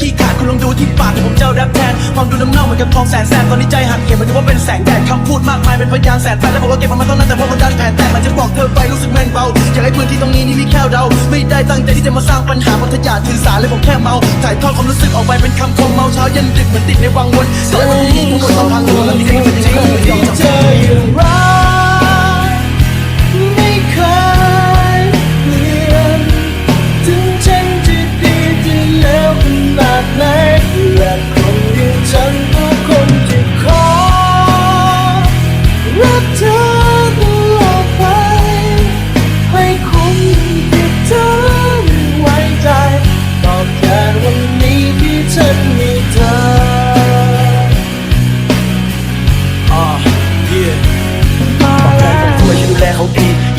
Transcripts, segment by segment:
ขี้ขาดคุณลองดูที่ปากที่ผมจะแรปแทนฟังดูน้ำเน่าเหมือนกับทองแสนแสนตอนนี้ใจหักเหเหมือนกับว่าเป็นแสงแดดคำพูดมากมายเป็นพยานแสนแปดแล้วบอกว่าเก็บมันมาตอนนั้นแต่พอมันดันแผนแตกมันจะบอกเธอไปรู้สึกแม่งเบาอยากให้พื้นที่ตรงนี้นี่มีแค่เราไม่ได้ตั้งใจที่จะมาสร้างปัญหาพัทยาถือสาเลยผมแค่เมาถ่ายทอดความรู้สึกออกไปเป็นคำคมเมาเช้าเย็นดึกเหมือนติดในวังวนแต่วันนี้ทุกคนต้องพังตัวแล้วมีใครเป็นยังไงไม่ยอมจับ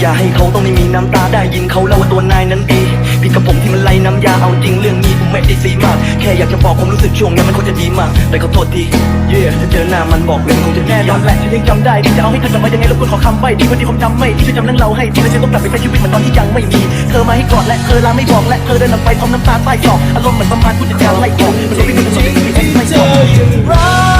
อย่าให้เขาต้องไม่มีน้ำตาได้ยินเขาเล่าว่าตัวนายนั้นดีพี่กับผมที่มันไล่น้ำยาเอาจริงเรื่องนี้ผมไม่ได้ซีมาก แค่อยากจะบอกความรู้สึกช่วงนี้มันคงจะดีมาก แต่ขอโทษทีเย่ถ้าเจอหน้ามันบอกเลยมันคงจะแน่นอนแหละฉันยังจำได้ที่จะเอาให้เธอกลับมายังไงแล้วก็ขอคำใบ้ที่วันที่ผมจำไม่ที่จะจำเรื่องเราให้ที่แล้วฉันต้องกลับไปใช้ชีวิตเหมือนตอนที่ยังไม่มี เธอมาให้กอดและเธอลาไม่บอกและเธอเดินออกไปพร้อมน้ำตาใต้ศอกอารมณ์เหมือนประมาณผู้จัดการไล่ออกมันจะไม่มีถนนไม่มีที่ไม่เธจบ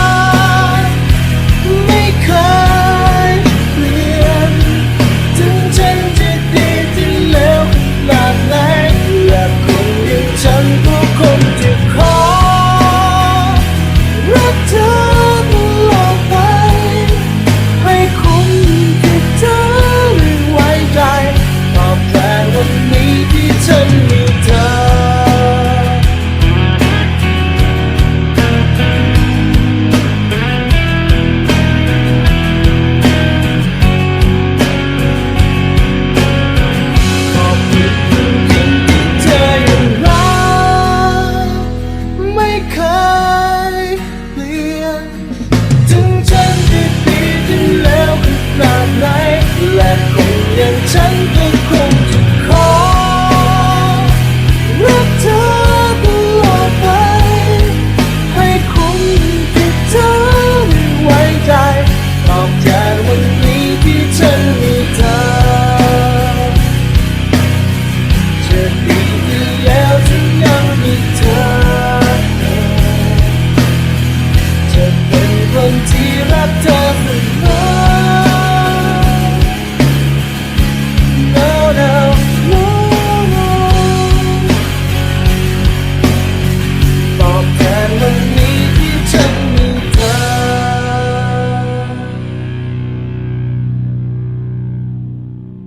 ที่รักเธอ